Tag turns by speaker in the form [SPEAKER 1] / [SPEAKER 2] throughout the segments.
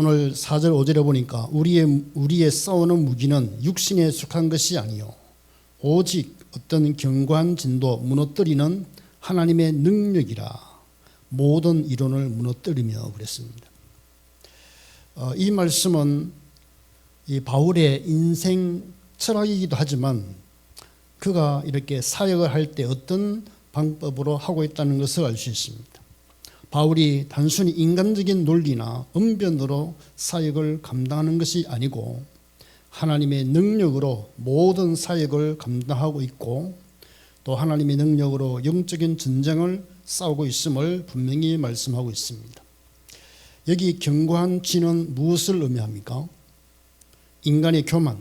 [SPEAKER 1] 오늘 4절 5절에 보니까 우리의 우리의 싸우는 무기는 육신에 속한 것이 아니요 오직 어떤 견고한 진도 무너뜨리는 하나님의 능력이라 모든 이론을 무너뜨리며 그랬습니다. 어, 이 말씀은 이 바울의 인생 철학이기도 하지만 그가 이렇게 사역을 할 때 어떤 방법으로 하고 있다는 것을 알 수 있습니다. 바울이 단순히 인간적인 논리나 언변으로 사역을 감당하는 것이 아니고 하나님의 능력으로 모든 사역을 감당하고 있고 또 하나님의 능력으로 영적인 전쟁을 싸우고 있음을 분명히 말씀하고 있습니다. 여기 견고한 진은 무엇을 의미합니까? 인간의 교만,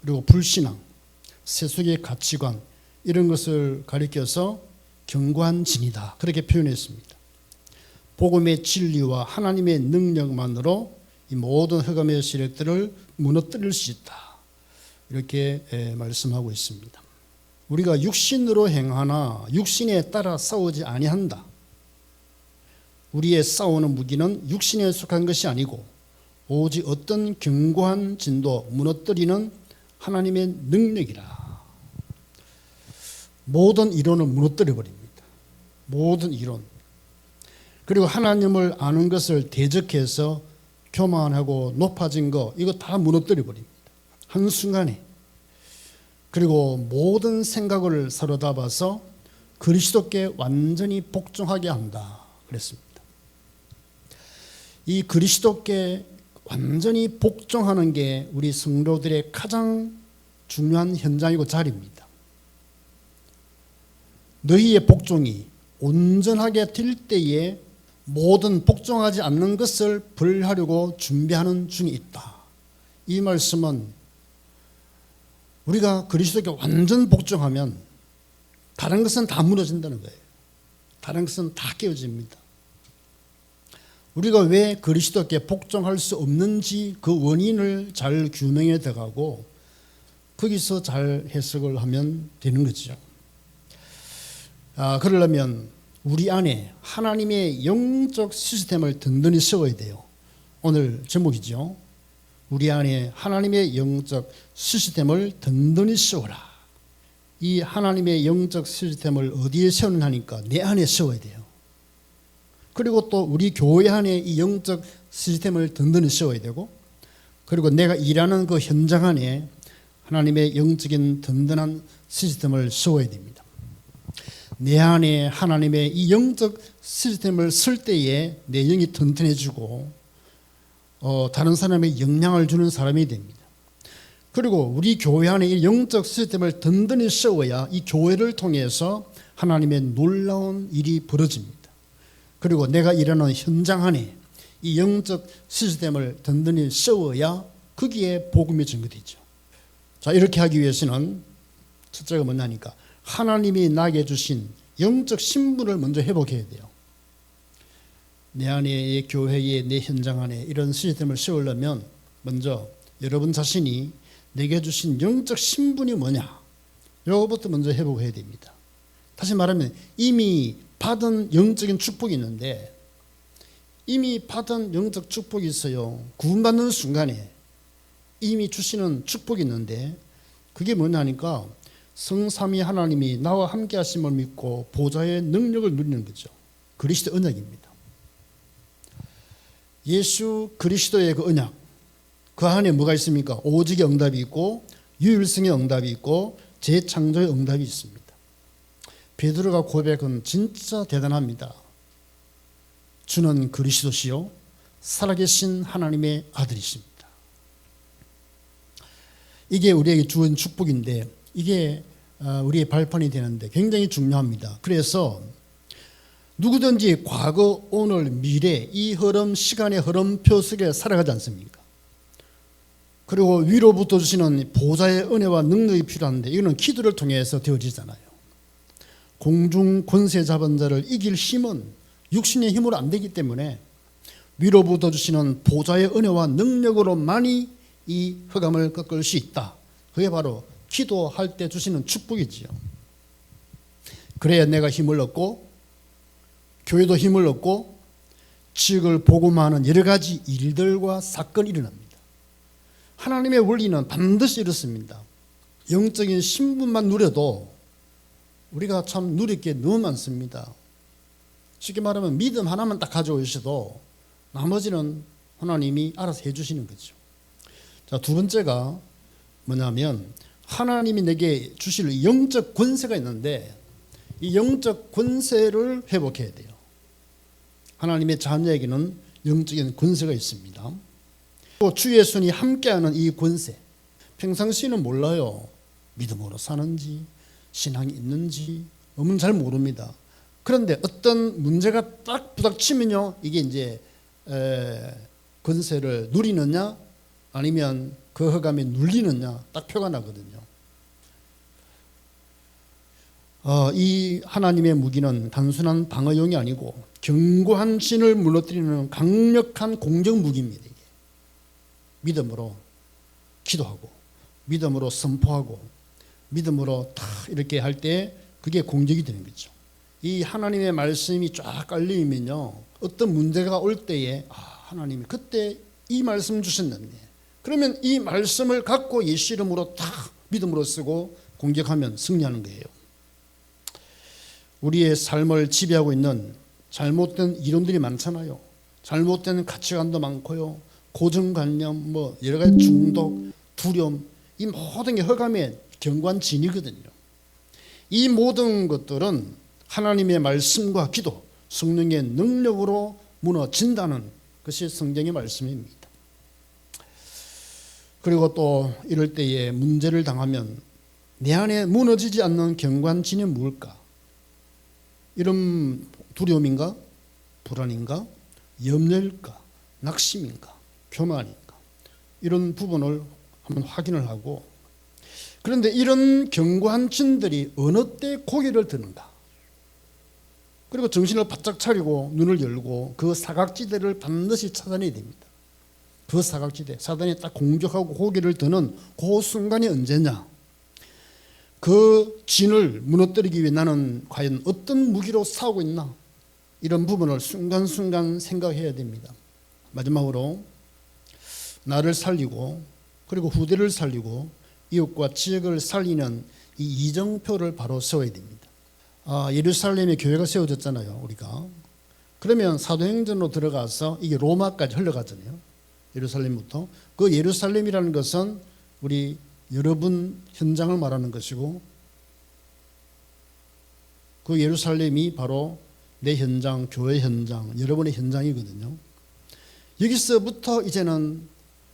[SPEAKER 1] 그리고 불신앙, 세속의 가치관 이런 것을 가리켜서 견고한 진이다. 그렇게 표현했습니다. 복음의 진리와 하나님의 능력만으로 이 모든 흑암의 세력들을 무너뜨릴 수 있다. 이렇게 말씀하고 있습니다. 우리가 육신으로 행하나 육신에 따라 싸우지 아니한다. 우리의 싸우는 무기는 육신에 속한 것이 아니고 오직 어떤 견고한 진도 무너뜨리는 하나님의 능력이라. 모든 이론을 무너뜨려 버립니다. 모든 이론. 그리고 하나님을 아는 것을 대적해서 교만하고 높아진 거 이거 다 무너뜨려 버립니다. 한순간에. 그리고 모든 생각을 사로잡아서 그리스도께 완전히 복종하게 한다. 그랬습니다. 이 그리스도께 완전히 복종하는 게 우리 성도들의 가장 중요한 현장이고 자리입니다. 너희의 복종이 온전하게 될 때에 모든 복종하지 않는 것을 벌하려고 준비하는 중에 있다. 이 말씀은 우리가 그리스도께 완전 복종하면 다른 것은 다 무너진다는 거예요. 다른 것은 다 깨어집니다. 우리가 왜 그리스도께 복종할 수 없는지 그 원인을 잘 규명해 들어가고 거기서 잘 해석을 하면 되는 거죠. 아, 그러려면 우리 안에 하나님의 영적 시스템을 든든히 세워야 돼요. 오늘 제목이죠. 우리 안에 하나님의 영적 시스템을 든든히 세워라. 이 하나님의 영적 시스템을 어디에 세우느냐니까 내 안에 세워야 돼요. 그리고 또 우리 교회 안에 이 영적 시스템을 든든히 세워야 되고 그리고 내가 일하는 그 현장 안에 하나님의 영적인 든든한 시스템을 세워야 됩니다. 내 안에 하나님의 이 영적 시스템을 쓸 때에 내 영이 튼튼해지고 어, 다른 사람에게 영향을 주는 사람이 됩니다. 그리고 우리 교회 안에 이 영적 시스템을 든든히 세워야 이 교회를 통해서 하나님의 놀라운 일이 벌어집니다. 그리고 내가 일하는 현장 안에 이 영적 시스템을 든든히 세워야 거기에 복음이 증거되죠. 자, 이렇게 하기 위해서는 첫째가 뭐냐니까 하나님이 나게 주신 영적 신분을 먼저 회복해야 돼요. 내 안에 교회에 내 현장 안에 이런 시스템을 세우려면 먼저 여러분 자신이 내게 주신 영적 신분이 뭐냐? 요거부터 먼저 회복해야 됩니다. 다시 말하면 이미 받은 영적인 축복이 있는데 이미 받은 영적 축복이 있어요. 구원받는 순간에 이미 주시는 축복이 있는데 그게 뭐냐니까 성삼위 하나님이 나와 함께 하심을 믿고 보좌의 능력을 누리는 거죠. 그리스도 언약입니다. 예수 그리스도의 그 언약 그 안에 뭐가 있습니까? 오직의 응답이 있고 유일성의 응답이 있고 재창조의 응답이 있습니다. 베드로가 고백은 진짜 대단합니다. 주는 그리스도시요 살아계신 하나님의 아들이십니다. 이게 우리에게 주은 축복인데 이게 어, 우리의 발판이 되는데 굉장히 중요합니다. 그래서 누구든지 과거, 오늘, 미래 이 흐름, 시간의 흐름표 속에 살아가지 않습니까? 그리고 위로부터 주시는 보좌의 은혜와 능력이 필요한데 이거는 기도를 통해서 되어지잖아요. 공중 권세 잡은 자를 이길 힘은 육신의 힘으로 안 되기 때문에 위로부터 주시는 보좌의 은혜와 능력으로만이 이 흑암을 꺾을 수 있다. 그게 바로 기도할 때 주시는 축복이지요. 그래야 내가 힘을 얻고 교회도 힘을 얻고 지역을 복음하는 여러 가지 일들과 사건이 일어납니다. 하나님의 원리는 반드시 이렇습니다. 영적인 신분만 누려도 우리가 참 누릴 게 너무 많습니다. 쉽게 말하면 믿음 하나만 딱 가져오셔도 나머지는 하나님이 알아서 해주시는 거죠. 자, 두 번째가 뭐냐면 하나님이 내게 주실 영적 권세가 있는데 이 영적 권세를 회복해야 돼요. 하나님의 자녀에게는 영적인 권세가 있습니다. 또 주 예수님이 함께하는 이 권세 평상시는 몰라요. 믿음으로 사는지 신앙이 있는지 너무 잘 모릅니다. 그런데 어떤 문제가 딱 부닥치면요 이게 이제 에, 권세를 누리느냐 아니면 그 허감에 눌리느냐 딱 표가 나거든요. 어, 이 하나님의 무기는 단순한 방어용이 아니고 견고한 신을 무너뜨리는 강력한 공격 무기입니다. 믿음으로 기도하고 믿음으로 선포하고 믿음으로 다 이렇게 할 때 그게 공격이 되는 거죠. 이 하나님의 말씀이 쫙 깔리면요 어떤 문제가 올 때에 아, 하나님이 그때 이 말씀 주셨는데 그러면 이 말씀을 갖고 예수 이름으로 다 믿음으로 쓰고 공격하면 승리하는 거예요. 우리의 삶을 지배하고 있는 잘못된 이론들이 많잖아요. 잘못된 가치관도 많고요. 고정관념, 뭐 여러 가지 중독, 두려움, 이 모든 게 허감의 경관진이거든요. 이 모든 것들은 하나님의 말씀과 기도, 성령의 능력으로 무너진다는 것이 성경의 말씀입니다. 그리고 또 이럴 때에 문제를 당하면 내 안에 무너지지 않는 경관진이 뭘까? 이런 두려움인가? 불안인가? 염려일까? 낙심인가? 교만인가? 이런 부분을 한번 확인을 하고 그런데 이런 견고한 진들이 어느 때 고개를 드는가? 그리고 정신을 바짝 차리고 눈을 열고 그 사각지대를 반드시 찾아내야 됩니다. 그 사각지대, 사단이 딱 공격하고 고개를 드는 그 순간이 언제냐? 그 진을 무너뜨리기 위해 나는 과연 어떤 무기로 싸우고 있나? 이런 부분을 순간순간 생각해야 됩니다. 마지막으로 나를 살리고 그리고 후대를 살리고 이웃과 지역을 살리는 이 이정표를 바로 세워야 됩니다. 아, 예루살렘에 교회가 세워졌잖아요, 우리가. 그러면 사도행전으로 들어가서 이게 로마까지 흘러가잖아요. 예루살렘부터. 그 예루살렘이라는 것은 우리 여러분 현장을 말하는 것이고 그 예루살렘이 바로 내 현장, 교회 현장, 여러분의 현장이거든요. 여기서부터 이제는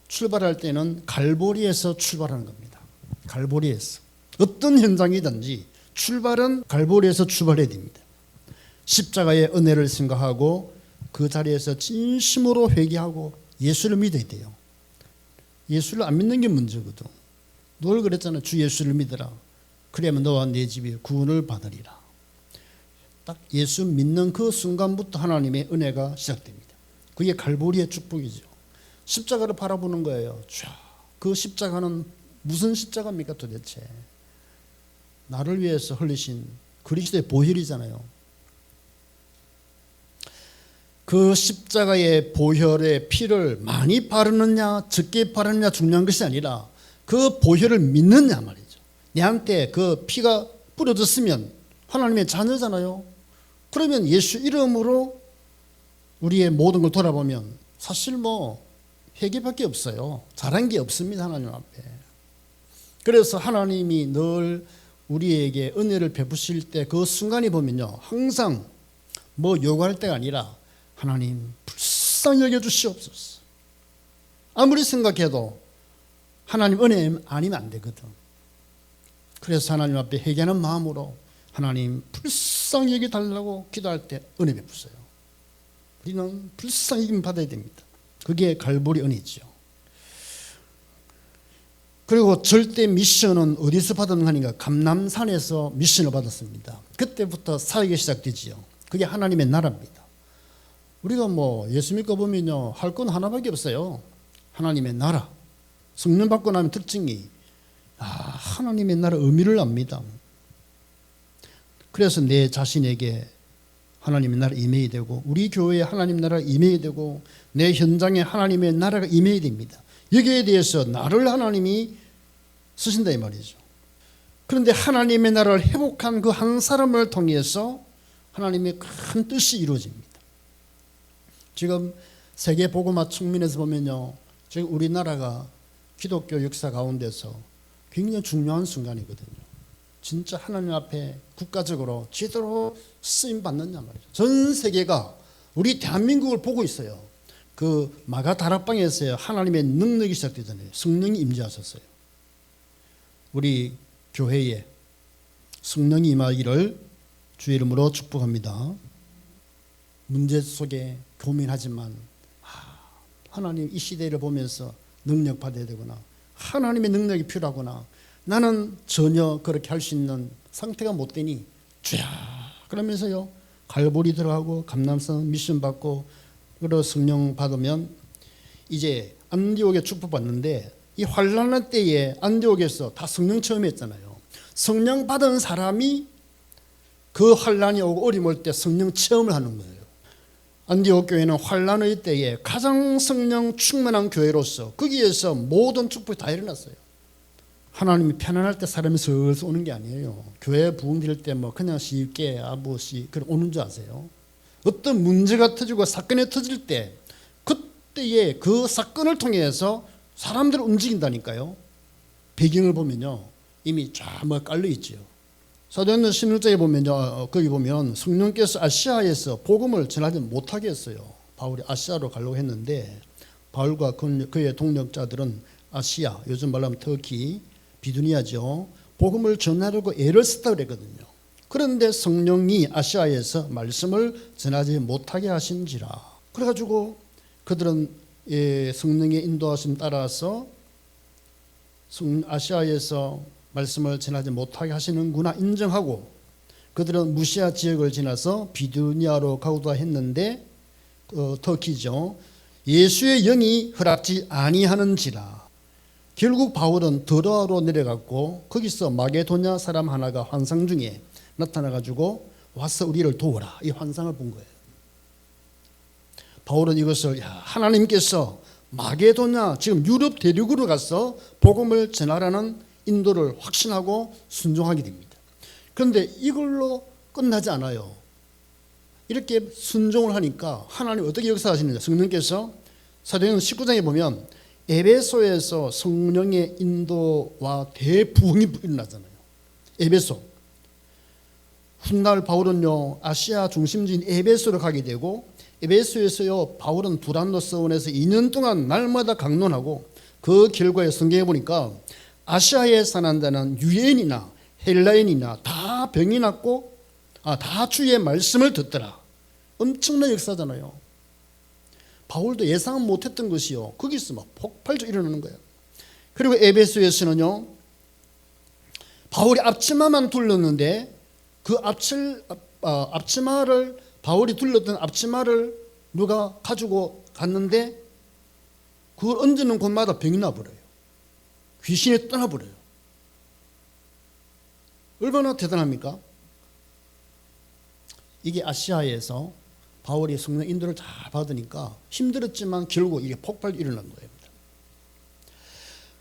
[SPEAKER 1] 출발할 때는 갈보리에서 출발하는 겁니다. 갈보리에서. 어떤 현장이든지 출발은 갈보리에서 출발해야 됩니다. 십자가의 은혜를 생각하고 그 자리에서 진심으로 회개하고 예수를 믿어야 돼요. 예수를 안 믿는 게 문제거든. 늘 그랬잖아. 주 예수를 믿어라. 그러면 너와 내 집이 구원을 받으리라. 딱 예수 믿는 그 순간부터 하나님의 은혜가 시작됩니다. 그게 갈보리의 축복이죠. 십자가를 바라보는 거예요. 쫙. 그 십자가는 무슨 십자가입니까 도대체? 나를 위해서 흘리신 그리스도의 보혈이잖아요. 그 십자가의 보혈의 피를 많이 바르느냐 적게 바르느냐 중요한 것이 아니라 그 보혈을 믿느냐 말이죠. 내한테 그 피가 뿌려졌으면 하나님의 자녀잖아요. 그러면 예수 이름으로 우리의 모든 걸 돌아보면 사실 뭐 회개밖에 없어요. 잘한 게 없습니다 하나님 앞에. 그래서 하나님이 늘 우리에게 은혜를 베푸실 때 그 순간이 보면요 항상 뭐 요구할 때가 아니라 하나님 불쌍히 여겨 주시옵소서. 아무리 생각해도 하나님 은혜 아니면 안 되거든. 그래서 하나님 앞에 회개하는 마음으로 하나님 불쌍히 여겨 달라고 기도할 때 은혜 베푸세요. 우리는 불쌍히 여김 받아야 됩니다. 그게 갈보리 은혜죠. 그리고 절대 미션은 어디서 받았느니까 감남산에서 미션을 받았습니다. 그때부터 사역이 시작되지요. 그게 하나님의 나라입니다. 우리가 뭐 예수 믿고 보면요 할 건 하나밖에 없어요. 하나님의 나라. 성령 받고 나면 특징이 아, 하나님의 나라 의미를 압니다. 그래서 내 자신에게 하나님의 나라 임해야 되고 우리 교회에 하나님 나라가 임해야 되고 내 현장에 하나님의 나라가 임해야 됩니다. 여기에 대해서 나를 하나님이 쓰신다 이 말이죠. 그런데 하나님의 나라를 회복한 그 한 사람을 통해서 하나님의 큰 뜻이 이루어집니다. 지금 세계 복음화 측면에서 보면요. 지금 우리나라가 기독교 역사 가운데서 굉장히 중요한 순간이거든요. 진짜 하나님 앞에 국가적으로 제대로 쓰임 받느냐 말이죠. 전 세계가 우리 대한민국을 보고 있어요. 그 마가 다락방에서 하나님의 능력이 시작되잖아요. 성령이 임재하셨어요. 우리 교회에 성령이 임하기를 주의 이름으로 축복합니다. 문제 속에 고민하지만 아, 하나님 이 시대를 보면서 능력 받아야 되거나 하나님의 능력이 필요하거나 나는 전혀 그렇게 할 수 있는 상태가 못 되니 주야 그러면서요 갈보리 들어가고 감남성 미션 받고 그리고 성령 받으면 이제 안디옥에 축복 받는데 이 환란의 때에 안디옥에서 다 성령 체험했잖아요. 성령 받은 사람이 그 환란이 오고 어려움 올때 성령 체험을 하는 거예요. 안디옥 교회는 환란의 때에 가장 성령 충만한 교회로서 거기에서 모든 축복이 다 일어났어요. 하나님이 편안할 때 사람이 슬슬 오는 게 아니에요. 교회 부흥될 때 뭐 그냥 쉽게 아버지 그 오는 줄 아세요? 어떤 문제가 터지고 사건이 터질 때 그때에 그 사건을 통해서 사람들을 움직인다니까요. 배경을 보면요. 이미 쫙뭐 깔려 있지요. 사도행전 16장에 보면요. 어, 거기 보면 성령께서 아시아에서 복음을 전하지 못하게 했어요. 바울이 아시아로 가려고 했는데 바울과 그의 동력자들은 아시아, 요즘 말로 하면 터키, 비두니아죠. 복음을 전하려고 애를 썼다 그랬거든요. 그런데 성령이 아시아에서 말씀을 전하지 못하게 하신지라. 그래가지고 그들은 예, 성령의 인도하심 따라서 아시아에서 말씀을 전하지 못하게 하시는구나 인정하고 그들은 무시아 지역을 지나서 비두니아로 가고자 했는데 어, 터키죠. 예수의 영이 허락지 아니하는지라. 결국 바울은 드로아로 내려갔고 거기서 마게도냐 사람 하나가 환상 중에 나타나 가지고 와서 우리를 도우라 이 환상을 본 거예요. 바울은 이것을 야, 하나님께서 마게도냐 지금 유럽 대륙으로 가서 복음을 전하라는 인도를 확신하고 순종하게 됩니다. 그런데 이걸로 끝나지 않아요. 이렇게 순종을 하니까 하나님 어떻게 역사하시느냐 성령께서 사도행전 19장에 보면 에베소에서 성령의 인도와 대부흥이 일어나잖아요. 에베소. 훗날 바울은요 아시아 중심지인 에베소로 가게 되고 에베소에서요 바울은 두란노 서원에서 2년 동안 날마다 강론하고 그 결과에 성경에 보니까 아시아에 사는 데는 유엔이나 헬라인이나 다 병이 났고 아, 다 주의 말씀을 듣더라. 엄청난 역사잖아요. 바울도 예상 못했던 것이요. 거기서 막 폭발적 일어나는 거예요. 그리고 에베소에서는요. 바울이 앞치마만 둘렀는데 그 앞칠, 어, 앞치마를 바울이 둘렀던 앞치마를 누가 가지고 갔는데 그걸 얹는 곳마다 병이 나버려요. 귀신이 떠나버려요. 얼마나 대단합니까? 이게 아시아에서 바울이 성령 인도를 잘 받으니까 힘들었지만 결국 이게 폭발 일어난 거예요.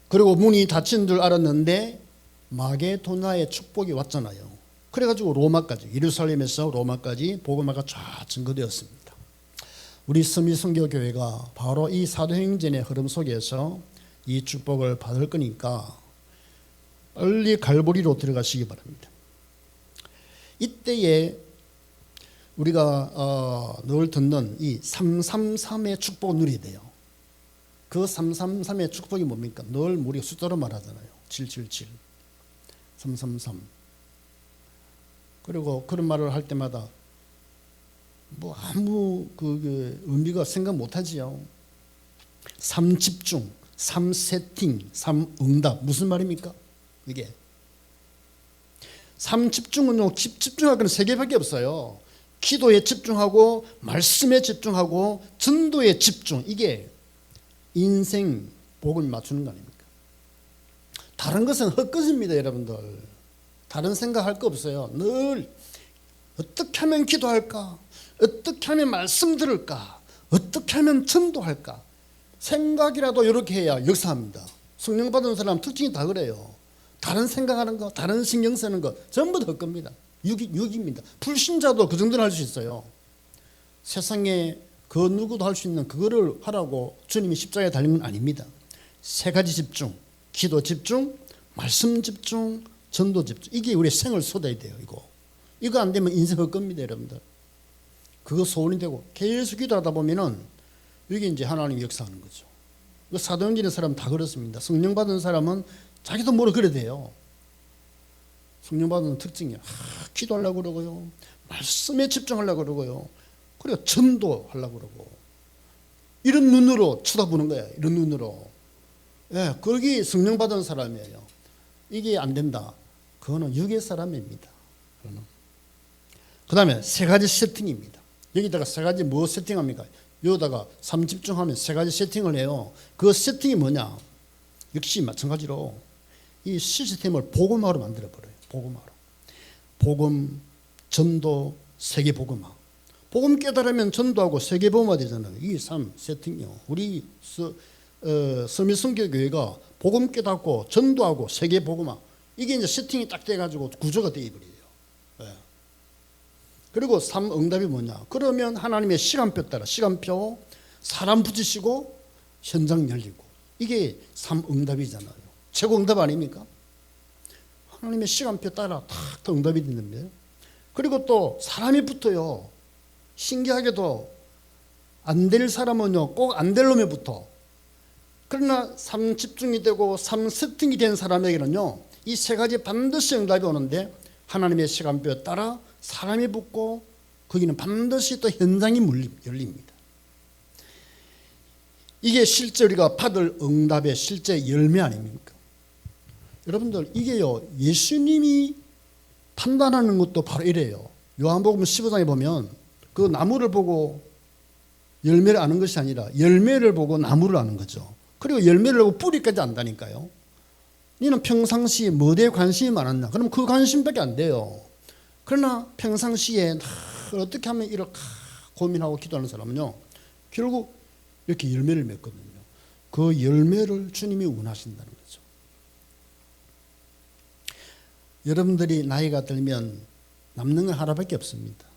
[SPEAKER 1] 그리고 문이 닫힌 줄 알았는데 마게도나의 축복이 왔잖아요. 그래가지고 로마까지 예루살렘에서 로마까지 복음화가 쫙 증거되었습니다. 우리 스미성교교회가 바로 이 사도행전의 흐름 속에서 이 축복을 받을 거니까 빨리 갈보리로 들어가시기 바랍니다. 이때에 우리가 어, 늘 듣는 이 333의 축복을 누려야 돼요. 그 333의 축복이 뭡니까? 늘 우리가 숫자로 말하잖아요. 777, 333. 그리고 그런 말을 할 때마다 뭐 아무 그, 그 의미가 생각 못하지요. 3집중, 3 세팅, 3 응답 무슨 말입니까? 이게 3 집중은요. 집중하기는 세 개밖에 없어요. 기도에 집중하고 말씀에 집중하고 전도에 집중 이게 인생 복을 맞추는 거 아닙니까? 다른 것은 헛것입니다, 여러분들. 다른 생각할 거 없어요. 늘 어떻게 하면 기도할까? 어떻게 하면 말씀 들을까? 어떻게 하면 전도할까? 생각이라도 이렇게 해야 역사합니다. 성령 받은 사람 특징이 다 그래요. 다른 생각하는 거, 다른 신경 쓰는 거 전부 다 겁니다. 육이, 육입니다. 불신자도 그 정도는 할 수 있어요. 세상에 그 누구도 할 수 있는 그거를 하라고 주님이 십자가에 달린 건 아닙니다. 세 가지 집중, 기도 집중, 말씀 집중, 전도 집중. 이게 우리 생을 쏟아야 돼요. 이거 이거 안 되면 인생 헛겁니다, 여러분들. 그거 소원이 되고 계속 기도하다 보면은 이게 이제 하나님 역사하는 거죠. 그 사도행전의 사람 다 그렇습니다. 성령 받은 사람은 자기도 뭐라 그래 돼요. 성령 받은 특징이야. 아, 기도하려고 그러고요. 말씀에 집중하려고 그러고요. 그리고 전도하려고 그러고. 이런 눈으로 쳐다보는 거야. 이런 눈으로. 예, 거기 성령 받은 사람이에요. 이게 안 된다. 그거는 육의 사람입니다. 그 다음에 세 가지 세팅입니다. 여기다가 세 가지 뭐 세팅합니까? 여기다가 삼 집중하면 세 가지 세팅을 해요. 그 세팅이 뭐냐? 역시 마찬가지로 이 시스템을 복음화로 만들어 버려요. 복음화로. 복음, 전도, 세계 복음화. 복음 깨달으면 전도하고 세계 복음화 되잖아요. 이삼 세팅이요. 우리 서, 어, 서미성교 교회가 복음 깨닫고 전도하고 세계 복음화. 이게 이제 세팅이 딱 돼가지고 구조가 되어버려요. 예. 그리고 삼 응답이 뭐냐? 그러면 하나님의 시간표 따라 시간표 사람 붙이시고 현장 열리고 이게 삼 응답이잖아요. 최고 응답 아닙니까? 하나님의 시간표 따라 탁 응답이 되는데 그리고 또 사람이 붙어요. 신기하게도 안 될 사람은요 꼭 안 될 놈에 붙어. 그러나 삼 집중이 되고 삼 세팅이 된 사람에게는요 이 세 가지 반드시 응답이 오는데 하나님의 시간표에 따라 사람이 붙고 거기는 반드시 또 현장이 열립니다. 이게 실제 우리가 받을 응답의 실제 열매 아닙니까? 여러분들 이게요 예수님이 판단하는 것도 바로 이래요. 요한복음 15장에 보면 그 나무를 보고 열매를 아는 것이 아니라 열매를 보고 나무를 아는 거죠. 그리고 열매를 보고 뿌리까지 안다니까요. 너는 평상시에 뭐에 관심이 많았나? 그럼 그 관심밖에 안 돼요. 그러나 평상시에 어떻게 하면 이렇게 고민하고 기도하는 사람은요. 결국 이렇게 열매를 맺거든요. 그 열매를 주님이 원하신다는 거죠. 여러분들이 나이가 들면 남는 건 하나밖에 없습니다.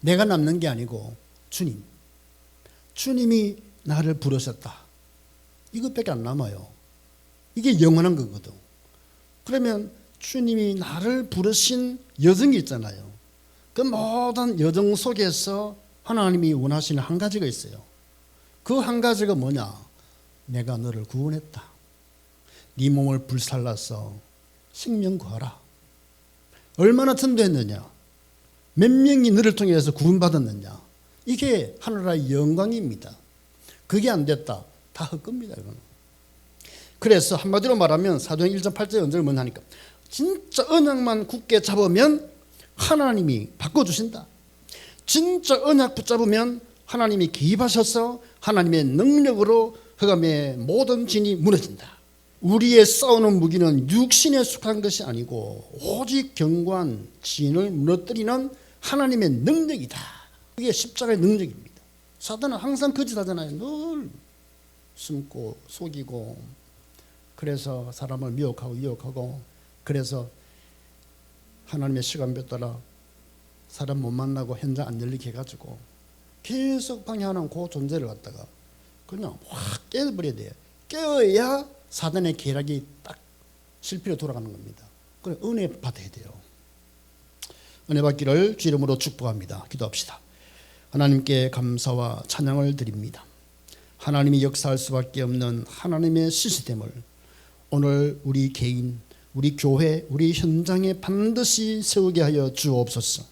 [SPEAKER 1] 내가 남는 게 아니고 주님. 주님이 나를 부르셨다. 이것밖에 안 남아요. 이게 영원한 거거든. 그러면 주님이 나를 부르신 여정이 있잖아요. 그 모든 여정 속에서 하나님이 원하시는 한 가지가 있어요. 그 한 가지가 뭐냐? 내가 너를 구원했다. 네 몸을 불살라서 생명 구하라. 얼마나 전도했느냐? 몇 명이 너를 통해서 구원받았느냐? 이게 하나님의 영광입니다. 그게 안 됐다. 다 헛겁니다. 이거는. 그래서 한마디로 말하면 사도행 1장 8절 연절 뭐냐니까 진짜 언약만 굳게 잡으면 하나님이 바꿔주신다. 진짜 언약 붙잡으면 하나님이 기입하셔서 하나님의 능력으로 흑암의 모든 진이 무너진다. 우리의 싸우는 무기는 육신에 속한 것이 아니고 오직 경관 진을 무너뜨리는 하나님의 능력이다. 그게 십자가의 능력입니다. 사단은 항상 거짓하잖아요. 늘 숨고 속이고 그래서 사람을 미혹하고 유혹하고 그래서 하나님의 시간표 따라 사람 못 만나고 현장 안 열리게 해가지고 계속 방해하는 그 존재를 갖다가 그냥 확 깨버려야 돼요. 깨어야 사단의 계략이 딱 실패로 돌아가는 겁니다. 그래 은혜 받아야 돼요. 은혜 받기를 주 이름으로 축복합니다. 기도합시다. 하나님께 감사와 찬양을 드립니다. 하나님이 역사할 수밖에 없는 하나님의 시스템을 오늘 우리 개인, 우리 교회, 우리 현장에 반드시 세우게 하여 주옵소서.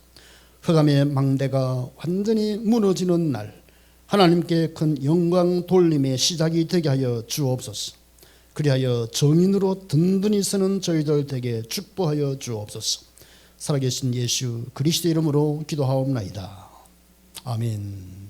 [SPEAKER 1] 흑암의 망대가 완전히 무너지는 날 하나님께 큰 영광 돌림의 시작이 되게 하여 주옵소서. 그리하여 정인으로 든든히 서는 저희들 되게 축복하여 주옵소서. 살아계신 예수 그리스도 이름으로 기도하옵나이다. 아멘.